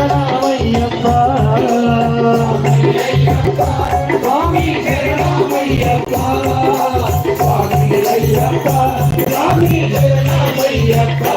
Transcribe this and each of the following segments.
கருணாமையப்பா சுவாமி கருணாமையப்பா சுவாமி ஐயப்பா. சுவாமி கருணாமையப்பா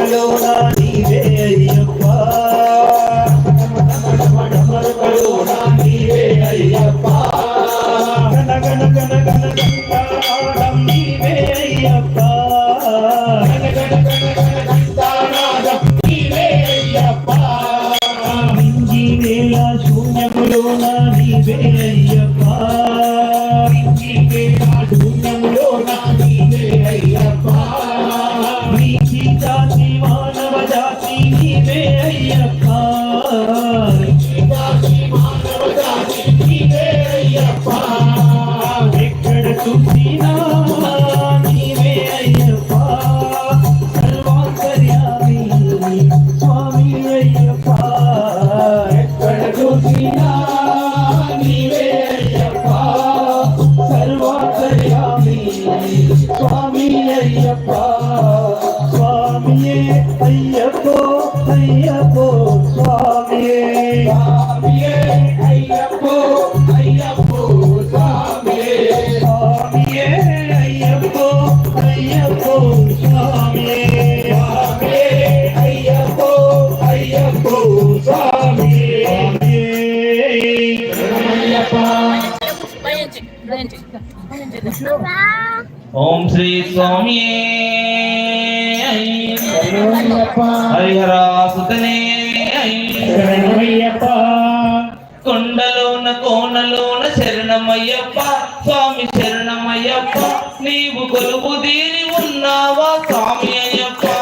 కడోనా నీవే అయ్యప్ప? కడోనా నీవే అయ్యప్ప. గణ గణ గణ గణ నీవే అయ్యప్ప. ఓం శ్రీ స్వామి. హరిహరాసుతనే. కొండలోన కోనలోన శరణమయ్యప్ప. స్వామి శరణమయ్యప్ప. నీవు కొలువు దీని ఉన్నావా స్వామి అయ్యప్ప?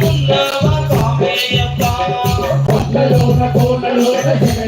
ఉన్నావా కామయ్యప్ప కొండలోన కోనలోన జన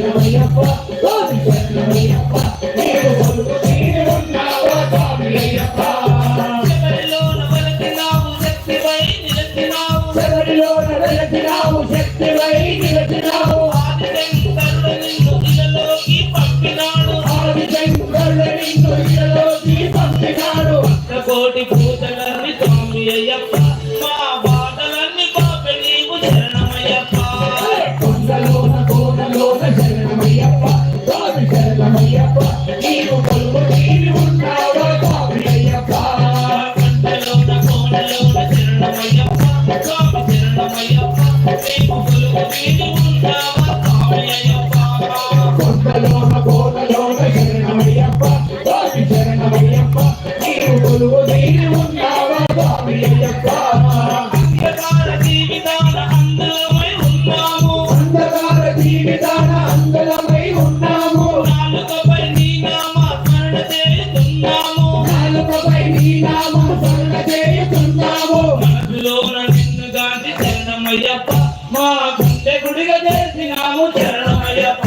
చరణమయ్యప్ప మా గుండె గుడిగా చేసినాము చరణమయ్యప్ప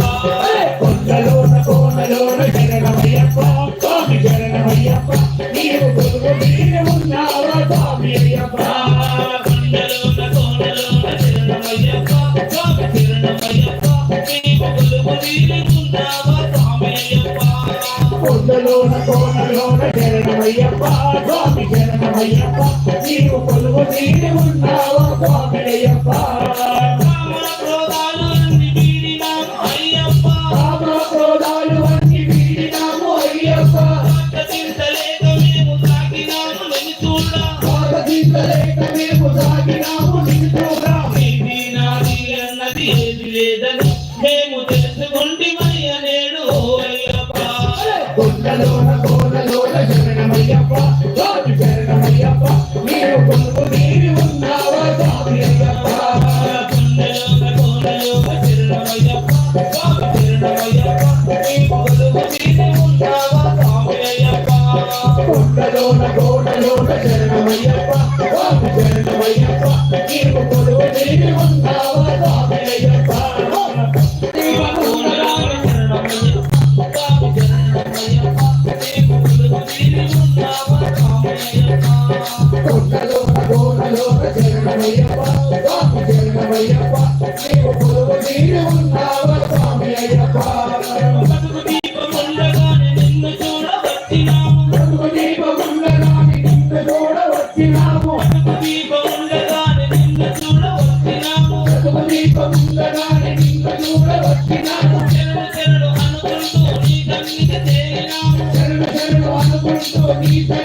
కొండలోన కోనలోన చరణమయ్యప్ప స్వామి చరణమయ్యప్ప నీవు కొడుకు నీరు ఉన్నావా స్వామి అయ్యప్ప? కొండలోన కోనలోన చరణమయ్యప్ప స్వామి చరణమయ్యప్ప నీవు కొడుకు నీరు ఉన్నావా స్వామి అయ్యప్ప? కొండలోన కొలువయ్యప్ప స్వామి జనమయ్యప్ప నీవు కొలువు నీడి ఉన్నావు కోమలయ్యప్ప అయ్యప్ప? లేదని మేము తెలుసుకుంటే మయ్య నేడు అయ్యప్ప. కొండలోన minha voz. అనుకుంటూ నీ తల్లికి తేలినా జరుగు జరుగు అనుకుంటూ నీ తల్లి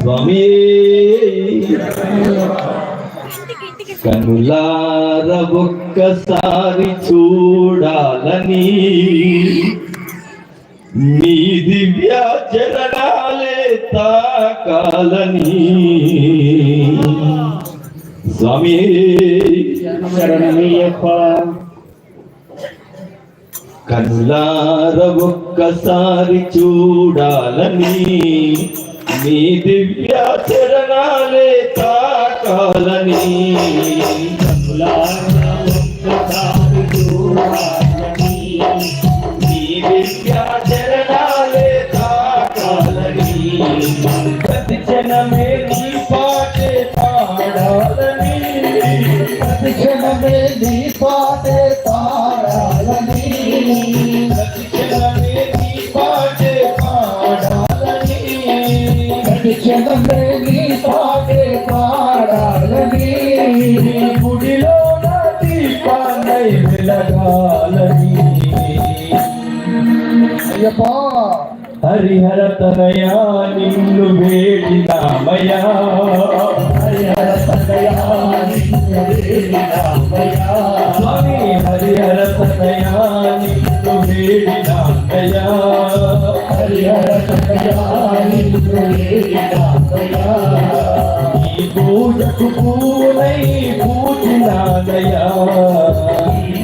స్వామి కనులార ఒక్కసారి చూడాలని నీ దివ్య చరణాలే తాకాలని స్వామి శరణమయ్యప్ప కనులార ఒక్కసారి చూడాలని నీ దివ్య చరణాలే తాకాలని. కనులారా ఒక్కసారి చూడాలని నీ దివ్య చరణాలే తాకాలని. ప్రతి క్షణమే నీ పాటే పాడాలని. ప్రతి నీ పాటే పాడాలని. గుడిలో వెలగాలని అయ్యప్ప హరిహర తనయా నిన్ను వేడినామయా హరిహర తనయా నిన్ను. స్వామి హరిహర తనయా నిన్ను వేడినామయా హరిహర తనయా నిన్ను వేడినామయ్యా. ఈ పూజకు పూనై పూజినాదయా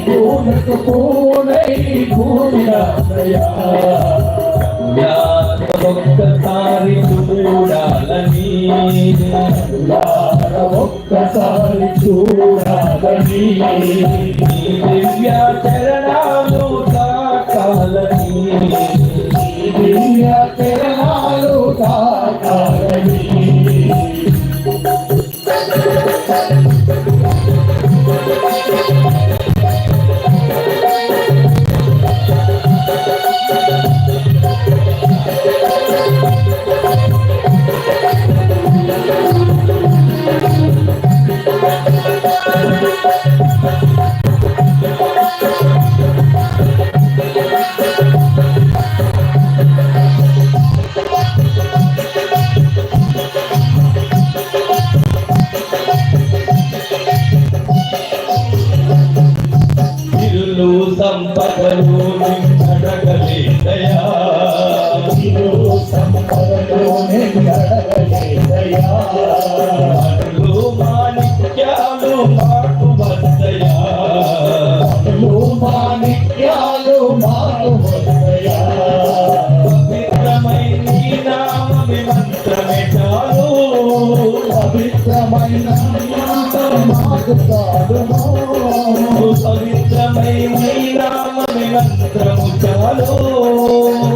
పూనకు పూనై ఒక్కసారి చూడాలని ఒక్క ఒక్కసారి చూడాలని పవిత్రమైన మంత్రము చాలు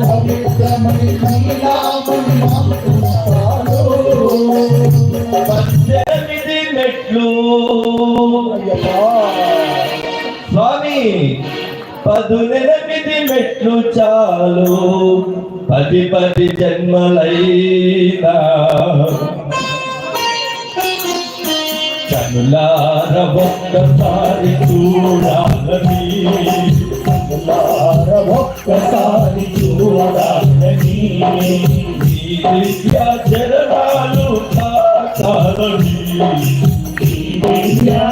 పవిత్రమైన నామం పదునెనిమిది చాలు. పది పది జన్మలైనా. కనులార ఒక్కసారి చూడాలని. కనులార ఒక్కసారి చూడాలని. విద్యా దివ్య చరణాలు తాకాలని దివ్య